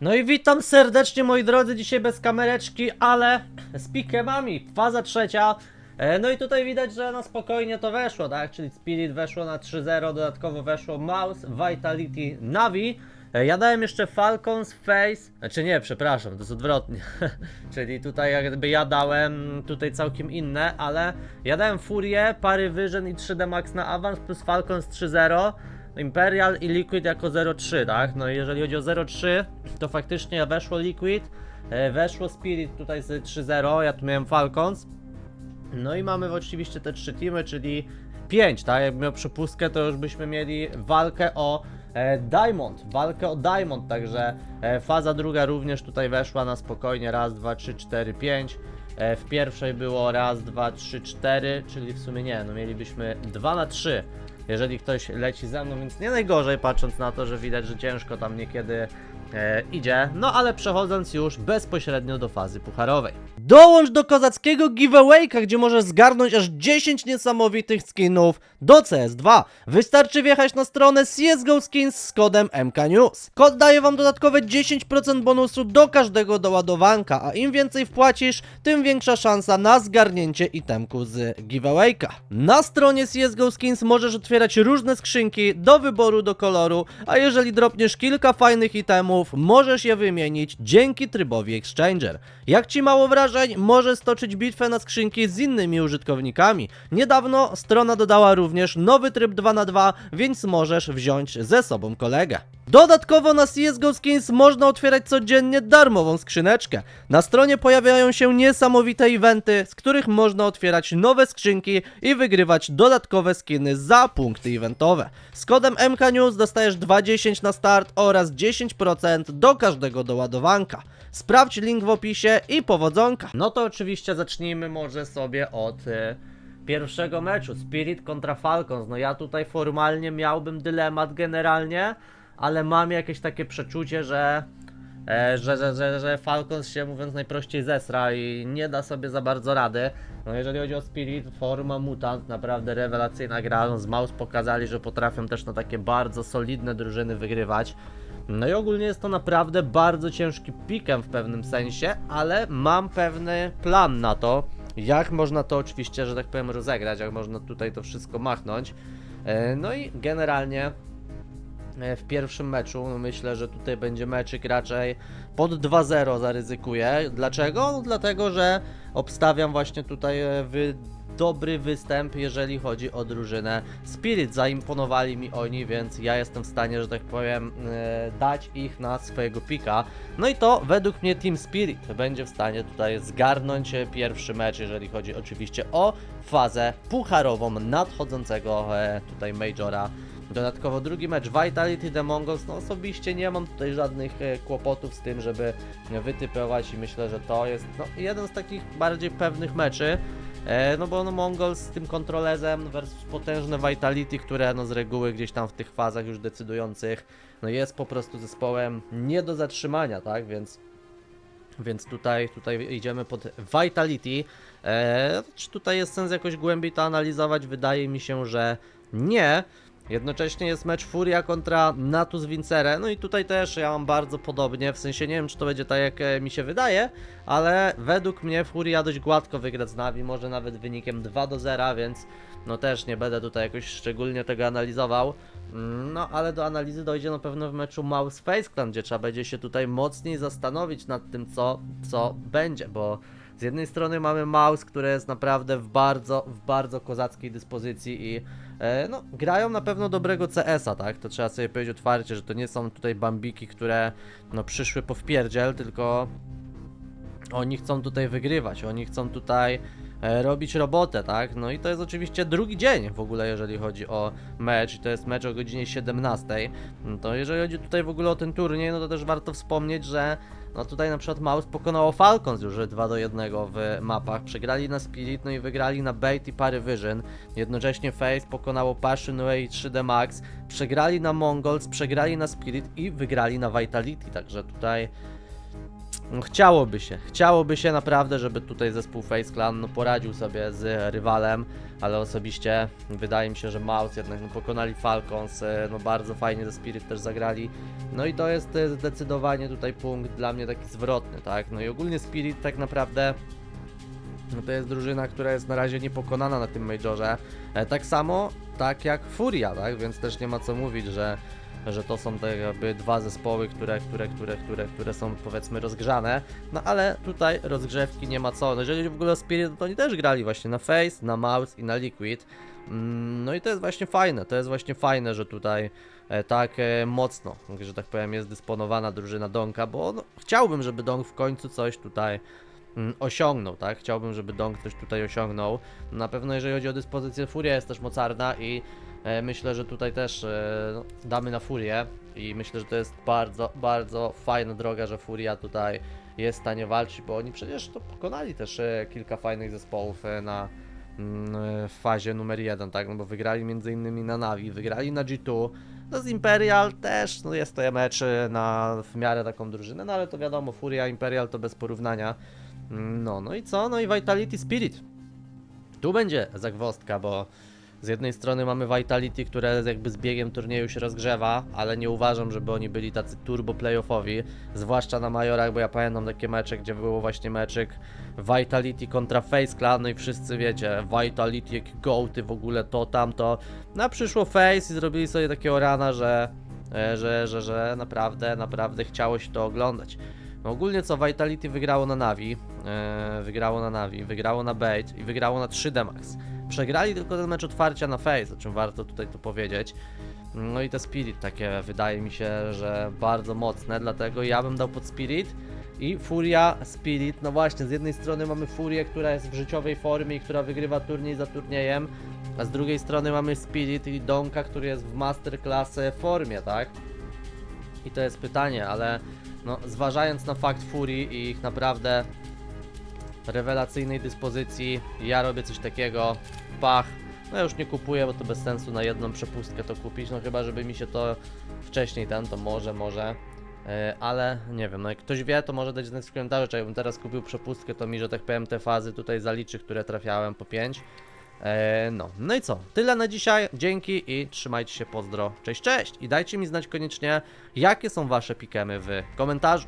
No i witam serdecznie moi drodzy, dzisiaj bez kamereczki, ale z pikemami, faza trzecia. E, No i tutaj widać, że na spokojnie to weszło, tak? Czyli Spirit weszło na 3-0, dodatkowo weszło Mouse, Vitality, Navi. E, Ja dałem jeszcze Falcons, Face, znaczy nie, przepraszam, to jest odwrotnie. Czyli tutaj jakby ja dałem tutaj całkiem inne, ale ja dałem Furię, Pary Vision i 3D Max na awans plus Falcons 3-0. Imperial i Liquid jako 0,3, tak? No i jeżeli chodzi o 0,3, to faktycznie weszło Liquid, e, weszło Spirit tutaj z 3,0, ja tu miałem Falcons. No i mamy oczywiście te trzy teamy, czyli 5, tak? Jakbym miał przepustkę, to już byśmy mieli walkę o e, Diamond, walkę o Diamond, także e, faza druga również tutaj weszła na spokojnie, raz, dwa, trzy, cztery, pięć. W pierwszej było raz, dwa, trzy, cztery, czyli w sumie nie, no mielibyśmy 2 na 3 jeżeli ktoś leci ze mną, więc nie najgorzej patrząc na to, że widać, że ciężko tam niekiedy e, idzie. No ale przechodząc już bezpośrednio do fazy pucharowej. Dołącz do kozackiego giveawayka, gdzie możesz zgarnąć aż 10 niesamowitych skinów do CS2. Wystarczy wjechać na stronę CSGO Skins z kodem MKNews. Kod daje wam dodatkowe 10% bonusu do każdego doładowanka, a im więcej wpłacisz, tym większa szansa na zgarnięcie itemku z giveawayka. Na stronie CSGO Skins możesz otwierać różne skrzynki do wyboru do koloru, a jeżeli dropniesz kilka fajnych itemów, możesz je wymienić dzięki trybowi Exchanger. Jak ci mało wrażeń, możesz stoczyć bitwę na skrzynki z innymi użytkownikami. Niedawno strona dodała również nowy tryb 2 na 2 więc możesz wziąć ze sobą kolegę. Dodatkowo na CSGO Skins można otwierać codziennie darmową skrzyneczkę. Na stronie pojawiają się niesamowite eventy, z których można otwierać nowe skrzynki i wygrywać dodatkowe skiny za punkty eventowe. Z kodem MKNews dostajesz 2,10 na start oraz 10% do każdego doładowanka. Sprawdź link w opisie i powodzonka. No to oczywiście zacznijmy może sobie od e, pierwszego meczu. Spirit kontra Falcons. No ja tutaj formalnie miałbym dylemat generalnie, ale mam jakieś takie przeczucie, że e, że, że, że, że Falcons się mówiąc najprościej zesra i nie da sobie za bardzo rady. No jeżeli chodzi o Spirit, forma Mutant, naprawdę rewelacyjna gra. No, z Mouse pokazali, że potrafią też na takie bardzo solidne drużyny wygrywać. No i ogólnie jest to naprawdę bardzo ciężki pikem w pewnym sensie, ale mam pewny plan na to, jak można to oczywiście, że tak powiem, rozegrać, jak można tutaj to wszystko machnąć. E, No i generalnie w pierwszym meczu no myślę, że tutaj będzie meczyk raczej pod 2-0 zaryzykuję. Dlaczego? No dlatego, że obstawiam właśnie tutaj e, dobry występ, jeżeli chodzi o drużynę Spirit. Zaimponowali mi oni, więc ja jestem w stanie, że tak powiem, e, dać ich na swojego pika. No i to według mnie Team Spirit będzie w stanie tutaj zgarnąć e, pierwszy mecz, jeżeli chodzi oczywiście o fazę pucharową nadchodzącego e, tutaj Majora. Dodatkowo drugi mecz Vitality The Mongols, no osobiście nie mam tutaj żadnych e, kłopotów z tym, żeby wytypować i myślę, że to jest no, jeden z takich bardziej pewnych meczy. E, no bo no Mongols z tym kontrolezem versus potężne Vitality, które no z reguły gdzieś tam w tych fazach już decydujących, no jest po prostu zespołem nie do zatrzymania, tak, więc więc tutaj, tutaj idziemy pod Vitality. E, czy tutaj jest sens jakoś głębiej to analizować? Wydaje mi się, że nie. Jednocześnie jest mecz Furia kontra Natus Vincere. No i tutaj też ja mam bardzo podobnie, w sensie nie wiem, czy to będzie tak jak e, mi się wydaje, ale według mnie Furia dość gładko wygra z Navi, może nawet wynikiem 2 do 0, więc no też nie będę tutaj jakoś szczególnie tego analizował. Mm, No, ale do analizy dojdzie na pewno w meczu Mouse Face Clan, gdzie trzeba będzie się tutaj mocniej zastanowić nad tym, co, co będzie, bo z jednej strony mamy Mouse, który jest naprawdę w bardzo, w bardzo kozackiej dyspozycji i no, grają na pewno dobrego CS-a, tak? To trzeba sobie powiedzieć otwarcie, że to nie są tutaj bambiki, które no przyszły po wpierdziel, tylko oni chcą tutaj wygrywać, oni chcą tutaj e, robić robotę, tak? No i to jest oczywiście drugi dzień w ogóle, jeżeli chodzi o mecz, i to jest mecz o godzinie 17. No To jeżeli chodzi tutaj w ogóle o ten turniej, no to też warto wspomnieć, że no tutaj na przykład Mouse pokonało Falcons już 2 do 1 w mapach. Przegrali na Spirit, no i wygrali na Bait i Pary Vision. Jednocześnie Face pokonało Passion Way i 3D Max. Przegrali na Mongols, przegrali na Spirit i wygrali na Vitality. Także tutaj no, chciałoby się, chciałoby się naprawdę, żeby tutaj zespół Face Clan no, poradził sobie z rywalem, ale osobiście wydaje mi się, że Mouse jednak no, pokonali Falcons, e, no bardzo fajnie ze Spirit też zagrali, no i to jest e, zdecydowanie tutaj punkt dla mnie taki zwrotny, tak, no i ogólnie Spirit tak naprawdę no to jest drużyna, która jest na razie niepokonana na tym Majorze. E, tak samo, tak jak Furia, tak? Więc też nie ma co mówić, że, że to są te jakby dwa zespoły, które, które, które, które, które są powiedzmy rozgrzane. No ale tutaj rozgrzewki nie ma co. No jeżeli w ogóle o Spirit, to oni też grali właśnie na Face, na Mouse i na Liquid. Mm, No i to jest właśnie fajne, to jest właśnie fajne, że tutaj e, tak e, mocno, że tak powiem, jest dysponowana drużyna Donka, bo no, chciałbym, żeby Donk w końcu coś tutaj osiągnął, tak? Chciałbym, żeby Dong coś tutaj osiągnął. Na pewno jeżeli chodzi o dyspozycję, Furia jest też mocarna i e, myślę, że tutaj też e, no, damy na Furię i myślę, że to jest bardzo, bardzo fajna droga, że Furia tutaj jest w stanie walczyć, bo oni przecież to pokonali też e, kilka fajnych zespołów na mm, w fazie numer jeden, tak? No bo wygrali między innymi na Navi, wygrali na G2, no z Imperial też, no jest to mecz na w miarę taką drużynę, no ale to wiadomo, Furia, Imperial to bez porównania. No, no i co? No i Vitality Spirit. Tu będzie zagwozdka, bo z jednej strony mamy Vitality, które jakby z biegiem turnieju się rozgrzewa, ale nie uważam, żeby oni byli tacy turbo playoffowi, zwłaszcza na Majorach, bo ja pamiętam takie mecze, gdzie było właśnie meczyk Vitality kontra Face Clan, no i wszyscy wiecie, Vitality, jakie gołty w ogóle, to, tamto. No a przyszło Face i zrobili sobie takiego rana, że, e, że, że, że naprawdę, naprawdę chciało się to oglądać. Ogólnie co, Vitality wygrało na Navi, e, wygrało na Navi, wygrało na Bait i wygrało na 3D Max. Przegrali tylko ten mecz otwarcia na Face, o czym warto tutaj tu powiedzieć. No i te Spirit takie wydaje mi się, że bardzo mocne, dlatego ja bym dał pod Spirit i Furia Spirit. No właśnie, z jednej strony mamy Furię, która jest w życiowej formie i która wygrywa turniej za turniejem, a z drugiej strony mamy Spirit i Donka, który jest w masterclass formie, tak? I to jest pytanie, ale no, zważając na fakt Furii i ich naprawdę rewelacyjnej dyspozycji, ja robię coś takiego, pach, no ja już nie kupuję, bo to bez sensu na jedną przepustkę to kupić, no chyba żeby mi się to wcześniej ten, to może, może, E, ale nie wiem, no jak ktoś wie, to może dać znać w komentarzu, czy jakbym teraz kupił przepustkę, to mi, że tak powiem, te fazy tutaj zaliczy, które trafiałem po 5. E, no, no i co? Tyle na dzisiaj. Dzięki i trzymajcie się, pozdro. Cześć, cześć! I dajcie mi znać koniecznie, jakie są wasze pikemy w komentarzu.